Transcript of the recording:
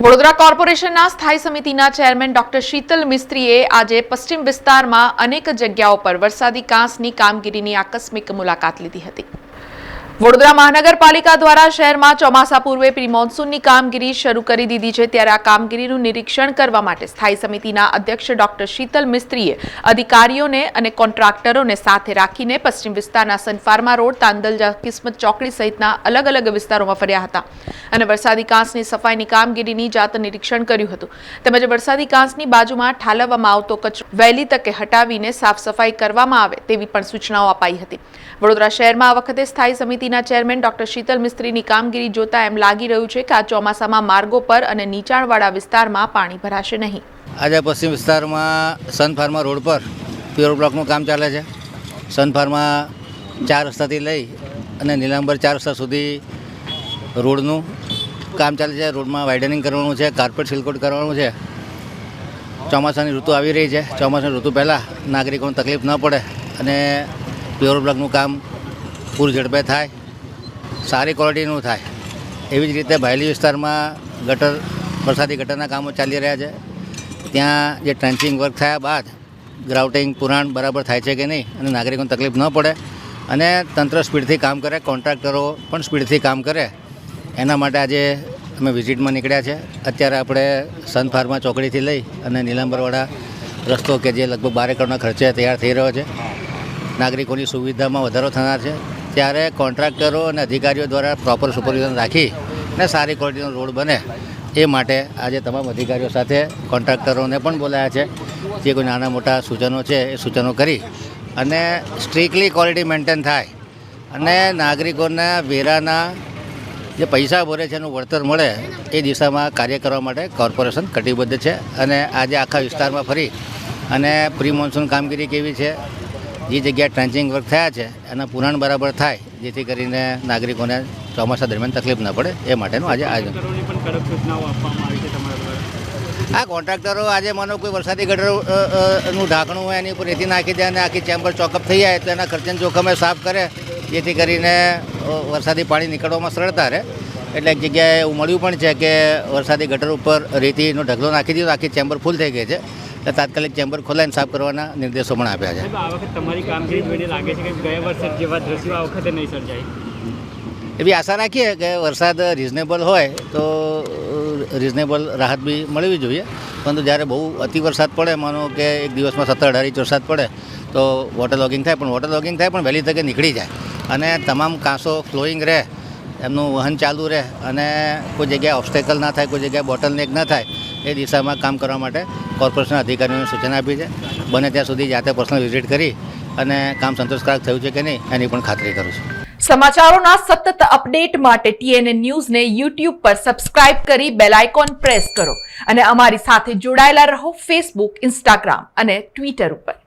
વડોદરા કોર્પોરેશનના સ્થાયી સમિતિના ચેરમેન ડોક્ટર શીતલ મિસ્ત્રીએ આજે પશ્ચિમ વિસ્તારમાં અનેક જગ્યાઓ પર વરસાદી કાંસની કામગીરીની આકસ્મિક મુલાકાત લીધી હતી. વડોદરા મહાનગરપાલિકા દ્વારા શહેરમાં ચોમાસા પૂર્વે પ્રી મોન્સૂનની કામગીરી શરૂ કરી દીધી છે. ત્યારે આ કામગીરીનું નિરીક્ષણ કરવા માટે સ્થાયી સમિતિના અધ્યક્ષ ડોક્ટર શીતલ મિસ્ત્રીએ અધિકારીઓને અને કોન્ટ્રાક્ટરોને સાથે રાખીને પશ્ચિમ વિસ્તારના સનફાર્મા રોડ, તાંદલજા કિસ્મત ચોકડી સહિતના અલગ અલગ વિસ્તારોમાં ફર્યા હતા અને વરસાદી કાંસની સફાઈની કામગીરીની જાત નિરીક્ષણ કર્યું હતું. તેમજ વરસાદી કાંસની બાજુમાં ઠાલવવામાં આવતો કચરો વહેલી તકે હટાવીને સાફ સફાઈ કરવામાં આવે તેવી પણ સૂચનાઓ અપાઈ હતી. વડોદરા શહેરમાં આ વખતે સ્થાયી સમિતિના ચેરમેન ડોક્ટર શીતલ મિસ્ત્રીની કામગીરી જોતા એમ લાગી રહ્યું છે કે આ ચોમાસામાં માર્ગો પર અને નીચાણવાળા વિસ્તારમાં પાણી ભરાશે નહીં. આજે પશ્ચિમ વિસ્તારમાં સન ફાર્મા રોડ પર પ્યોર બ્લોકનું કામ ચાલે છે. સન ફાર્મા ચાર રસ્તાથી લઈ અને નીલાંબર ચાર રસ્તા સુધી રોડનું કામ ચાલે છે. રોડમાં વાઇડનિંગ કરવાનું છે કાર્પેટ સિલકોટ કરવાનું છે. ચોમાસાની ઋતુ આવી રહી છે. ચોમાસાની ઋતુ પહેલાં નાગરિકોને તકલીફ ન પડે અને પ્યોર બ્લોકનું કામ પૂર ઝડપે થાય. સારી ક્વોલિટીનું થાય. એવી જ રીતે ભાયલી વિસ્તારમાં ગટર, વરસાદી ગટરના કામો ચાલી રહ્યા છે. ત્યાં જે ટ્રેન્ચિંગ વર્ક થયા બાદ ગ્રાઉટિંગ પુરાણ બરાબર થાય છે કે નહીં અને નાગરિકોને તકલીફ ન પડે અને તંત્ર સ્પીડથી કામ કરે, કોન્ટ્રાક્ટરો પણ સ્પીડથી કામ કરે. એના માટે આજે અમે વિઝિટમાં નીકળ્યા છે. અત્યારે આપણે સન ફાર્મા ચોકડીથી લઈ અને નીલાંબરવાળા રસ્તો કે જે લગભગ બાર એકરના ખર્ચે તૈયાર થઈ રહ્યો છે. નાગરિકોની સુવિધામાં વધારો થનાર છે. ત્યારે કોન્ટ્રાક્ટરો અને અધિકારીઓ દ્વારા પ્રોપર સુપરવિઝન રાખી અને સારી ક્વોલિટીનો રોડ બને એ માટે આજે તમામ અધિકારીઓ સાથે કોન્ટ્રાક્ટરોને પણ બોલાયા છે. જે કોઈ નાના મોટા સૂચનો છે એ સૂચનો કરી અને સ્ટ્રિક્ટલી ક્વોલિટી મેન્ટેન થાય અને નાગરિકોના વેરાના જે પૈસા ભરે છે એનું વળતર મળે એ દિશામાં કાર્ય કરવા માટે કોર્પોરેશન કટિબદ્ધ છે. અને આજે આખા વિસ્તારમાં ફરી અને પ્રી મોન્સૂન કામગીરી કેવી છે જે જગ્યાએ ટ્રેન્ચિંગ વર્ક થયા છે એના પુરાણ બરાબર થાય જેથી કરીને નાગરિકોને ચોમાસા દરમિયાન તકલીફ ન પડે એ માટેનું આજે આયોજન. આ કોન્ટ્રાક્ટરો આજે માનો કોઈ વરસાદી ગટર અ, અ, નું ઢાંકણું હોય એની ઉપર રેતી નાખી દે અને આખી ચેમ્બર ચોકઅપ થઈ જાય તો એના ખર્ચન જોખમે સાફ કરે જેથી કરીને વરસાદી પાણી નીકળવામાં સરળતા રહે. એટલે એક જગ્યાએ એવું મળ્યું પણ છે કે વરસાદી ગટર ઉપર રેતીનો ઢગલો નાખી દીધો આખી ચેમ્બર ફૂલ થઈ ગઈ છે. એટલે તાત્કાલિક ચેમ્બર ખોલાઈને સાફ કરવાના નિર્દેશો પણ આપ્યા છે. આ વખતે તમારી કામગીરી જોઈને લાગે છે કે ગયા વર્ષે જેવા દ્રશ્યો આ વખતે નહીં સર્જાય? એવી આશા રાખીએ કે વરસાદ રિઝનેબલ હોય તો રિઝનેબલ રાહત બી મળવી જોઈએ. પરંતુ જ્યારે બહુ અતિ વરસાદ પડે માનો કે એક દિવસમાં સત્તર અઢાર ઇંચ વરસાદ પડે તો વોટર લોગિંગ થાય પણ વોટર લોગિંગ થાય પણ વહેલી તકે નીકળી જાય. અને તમામ કાંસો ફ્લોઈંગ રહે એમનું વહન ચાલુ રહે અને કોઈ જગ્યાએ ઓબ્સ્ટેકલ ના થાય કોઈ જગ્યાએ બોટલ નેક ના થાય એ દિશામાં કામ કરવા માટે કોર્પોરેશન અધિકારીઓને સૂચના આપી છે. બને ત્યાં સુધી જાતે પર્સનલ વિઝિટ કરી અને કામ સંતોષકારક થયું છે કે નહીં, એની પણ ખાતરી કરું છું. સમાચારોના સતત અપડેટ માટે ટીએનએ ન્યૂઝને યુટ્યુબ પર સબસ્ક્રાઇબ કરી બેલ આઇકોન પ્રેસ કરો અને અમારી સાથે જોડાયેલા રહો ફેસબુક ઇન્સ્ટાગ્રામ અને ટ્વિટર ઉપર.